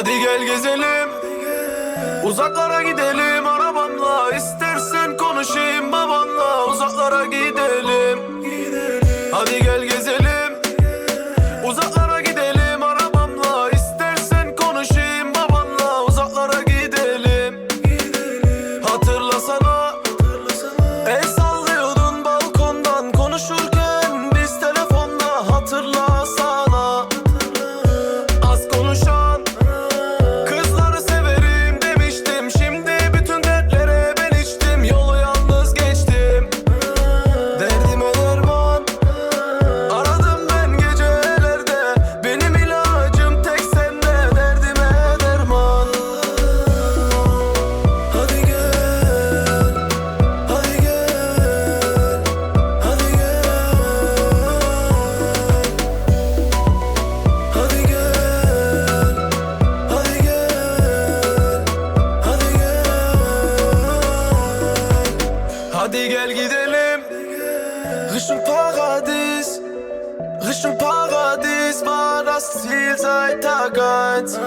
Hadi gel gezelim. Uzaklara gidelim. Arabamla İstersen konuşayım babanla. Uzaklara gidelim. Hadi gel. Hadi gel gidelim. Richtung Paradies Richtung Paradies war das Ziel seit Tag 1